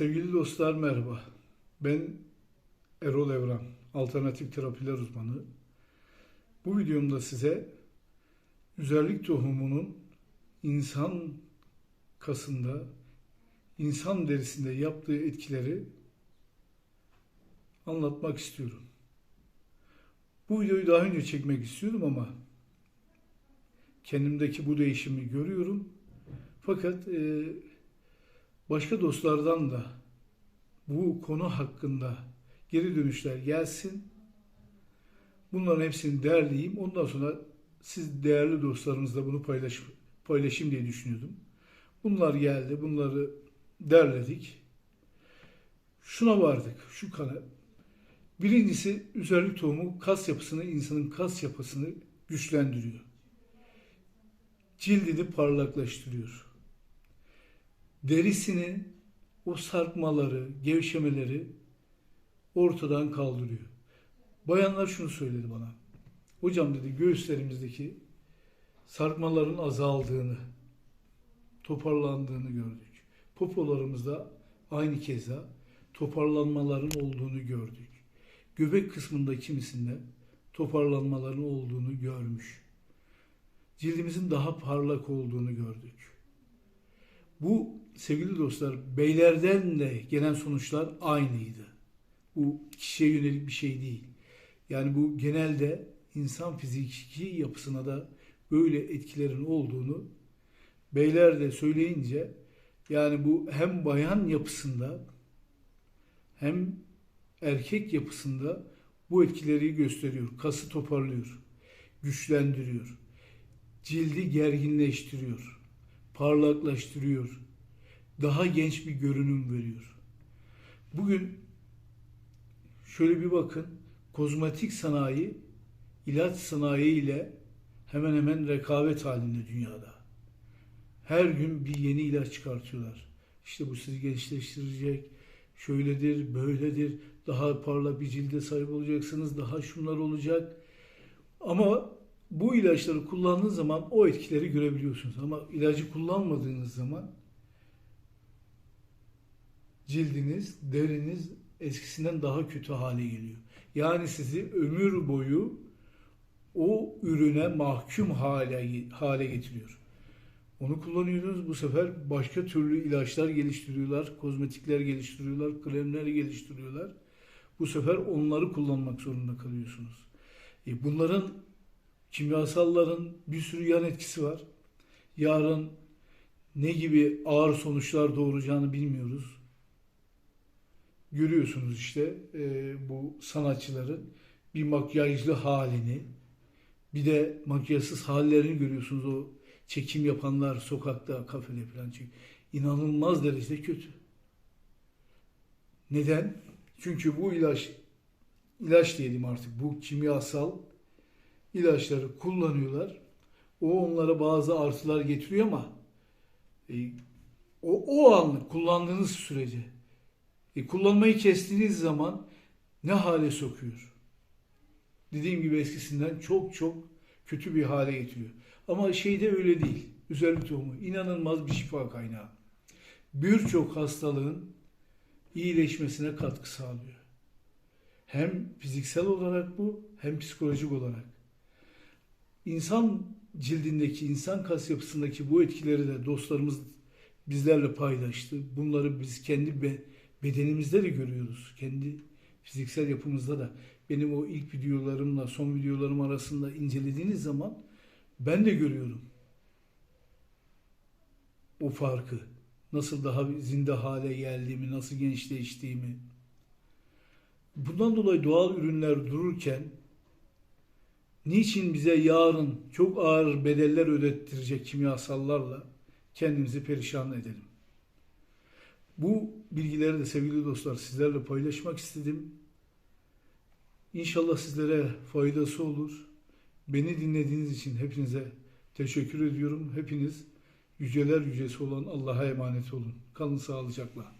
Sevgili dostlar merhaba. Ben Erol Evran, alternatif terapiler uzmanı. Bu videomda size üzerlik tohumunun insan kasında, insan derisinde yaptığı etkileri anlatmak istiyorum. Bu videoyu daha önce çekmek istiyordum ama kendimdeki bu değişimi görüyorum. Fakat e, başka dostlardan da bu konu hakkında geri dönüşler gelsin. Bunların hepsini derleyeyim. Ondan sonra siz değerli dostlarınızla bunu paylaş, paylaşayım diye düşünüyordum. Bunlar geldi. Bunları derledik. Şuna vardık. Şu kana. Birincisi üzerlik tohumu kas yapısını, insanın kas yapısını güçlendiriyor. Cildini parlaklaştırıyor derisinin o sarkmaları, gevşemeleri ortadan kaldırıyor. Bayanlar şunu söyledi bana. Hocam dedi göğüslerimizdeki sarkmaların azaldığını, toparlandığını gördük. Popolarımızda aynı keza toparlanmaların olduğunu gördük. Göbek kısmında kimisinde toparlanmaların olduğunu görmüş. Cildimizin daha parlak olduğunu gördük. Bu sevgili dostlar beylerden de gelen sonuçlar aynıydı. Bu kişiye yönelik bir şey değil. Yani bu genelde insan fiziki yapısına da böyle etkilerin olduğunu beyler de söyleyince yani bu hem bayan yapısında hem erkek yapısında bu etkileri gösteriyor. Kası toparlıyor, güçlendiriyor, cildi gerginleştiriyor, parlaklaştırıyor, daha genç bir görünüm veriyor. Bugün şöyle bir bakın, kozmetik sanayi ilaç sanayi ile hemen hemen rekabet halinde dünyada. Her gün bir yeni ilaç çıkartıyorlar. İşte bu sizi gençleştirecek, şöyledir, böyledir, daha parlak bir cilde sahip olacaksınız, daha şunlar olacak. Ama bu ilaçları kullandığınız zaman o etkileri görebiliyorsunuz. Ama ilacı kullanmadığınız zaman cildiniz, deriniz eskisinden daha kötü hale geliyor. Yani sizi ömür boyu o ürüne mahkum hale, hale getiriyor. Onu kullanıyorsunuz bu sefer başka türlü ilaçlar geliştiriyorlar, kozmetikler geliştiriyorlar, kremler geliştiriyorlar. Bu sefer onları kullanmak zorunda kalıyorsunuz. E bunların kimyasalların bir sürü yan etkisi var. Yarın ne gibi ağır sonuçlar doğuracağını bilmiyoruz görüyorsunuz işte e, bu sanatçıların bir makyajlı halini bir de makyajsız hallerini görüyorsunuz o çekim yapanlar sokakta kafede falan çek inanılmaz derecede kötü. Neden? Çünkü bu ilaç ilaç diyelim artık bu kimyasal ilaçları kullanıyorlar. O onlara bazı artılar getiriyor ama e, o, o anlık kullandığınız sürece e, kullanmayı kestiğiniz zaman ne hale sokuyor? Dediğim gibi eskisinden çok çok kötü bir hale getiriyor. Ama şeyde öyle değil. Üzerlik tohumu inanılmaz bir şifa kaynağı. Birçok hastalığın iyileşmesine katkı sağlıyor. Hem fiziksel olarak bu hem psikolojik olarak. İnsan cildindeki, insan kas yapısındaki bu etkileri de dostlarımız bizlerle paylaştı. Bunları biz kendi be, bedenimizde de görüyoruz. Kendi fiziksel yapımızda da. Benim o ilk videolarımla son videolarım arasında incelediğiniz zaman ben de görüyorum. O farkı. Nasıl daha zinde hale geldiğimi, nasıl gençleştiğimi. Bundan dolayı doğal ürünler dururken niçin bize yarın çok ağır bedeller ödettirecek kimyasallarla kendimizi perişan edelim? Bu bilgileri de sevgili dostlar sizlerle paylaşmak istedim. İnşallah sizlere faydası olur. Beni dinlediğiniz için hepinize teşekkür ediyorum. Hepiniz yüceler yücesi olan Allah'a emanet olun. Kalın sağlıcakla.